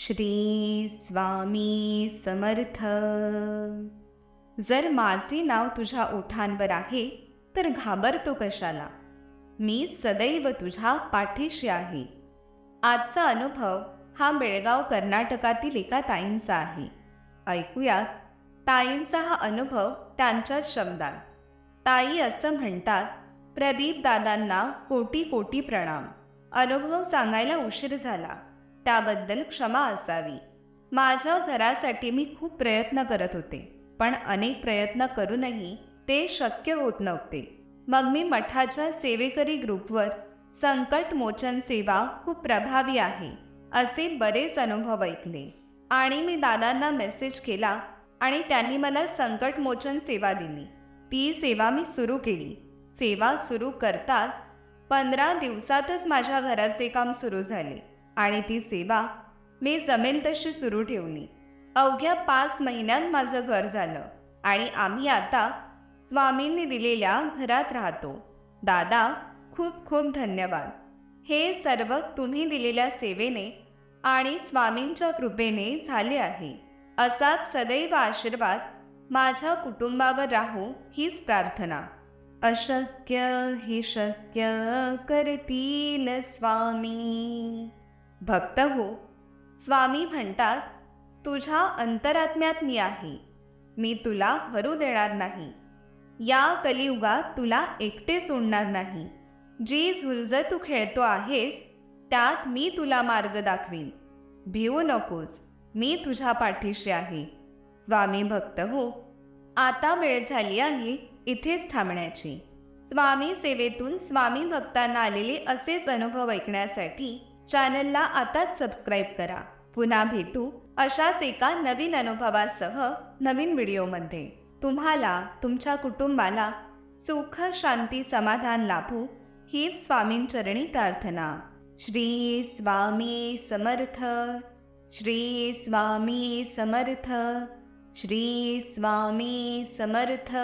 श्री स्वामी समर्थ. जर माझे नाव तुझ्या ओठांवर आहे तर घाबरतो कशाला? मी सदैव तुझ्या पाठीशी आहे. आजचा अनुभव हा बेळगाव कर्नाटकातील एका ताईंचा आहे. ऐकूयात. ताईंचा हा अनुभव त्यांच्याच शब्दात. ताई असं म्हणतात प्रदीप दादांना कोटी कोटी प्रणाम. अनुभव सांगायला उशीर झाला. त्याबद्दल क्षमा असावी. माझ्या घरासाठी मी खूप प्रयत्न करत होते पण अनेक प्रयत्न करूनही ते शक्य होत नव्हते. मग मी मठाच्या सेवेकरी ग्रुपवर संकट मोचन सेवा खूप प्रभावी आहे असे बरेच अनुभव ऐकले. आणि मी दादांना मेसेज केला आणि त्यांनी मला संकट मोचन सेवा दिली. ती सेवा मी सुरू केली. सेवा सुरू करताच पंधरा दिवसातच माझ्या घराचे काम सुरू झाले. आणि ती सेवा मी जमेल तशी सुरू ठेवली. अवघ्या पाच महिन्यात माझं घर झालं आणि आम्ही आता स्वामींनी दिलेल्या घरात राहतो. दादा खूप खूप धन्यवाद. हे सर्व तुम्ही दिलेल्या सेवेने आणि स्वामींच्या कृपेने झाले आहे. असाच सदैव आशीर्वाद माझ्या कुटुंबावर राहू हीच प्रार्थना. अशक्य हे शक्य करतील स्वामी. भक्त हो. स्वामी म्हणतात तुझ्या अंतरात्म्यात मी आहे. मी तुला हरू देणार नाही. या कलियुगात तुला एकटे सोडणार नाही. जी झुलज तू खेळतो आहेस त्यात मी तुला मार्ग दाखवीन. भिवू नकोस. मी तुझ्या पाठीशी आहे. स्वामी भक्त हो. आता वेळ झाली आहे इथेच थांबण्याची. स्वामी सेवेतून स्वामी भक्तांना आलेले असेच अनुभव ऐकण्यासाठी चॅनलला आताच सबस्क्राईब करा. पुन्हा भेटू अशाच एका नवीन अनुभवासह नवीन व्हिडिओमध्ये. तुम्हाला तुमच्या कुटुंबाला सुख शांती समाधान लाभू हीच स्वामींचरणी प्रार्थना. श्री स्वामी समर्थ. श्री स्वामी समर्थ. श्री स्वामी समर्थ.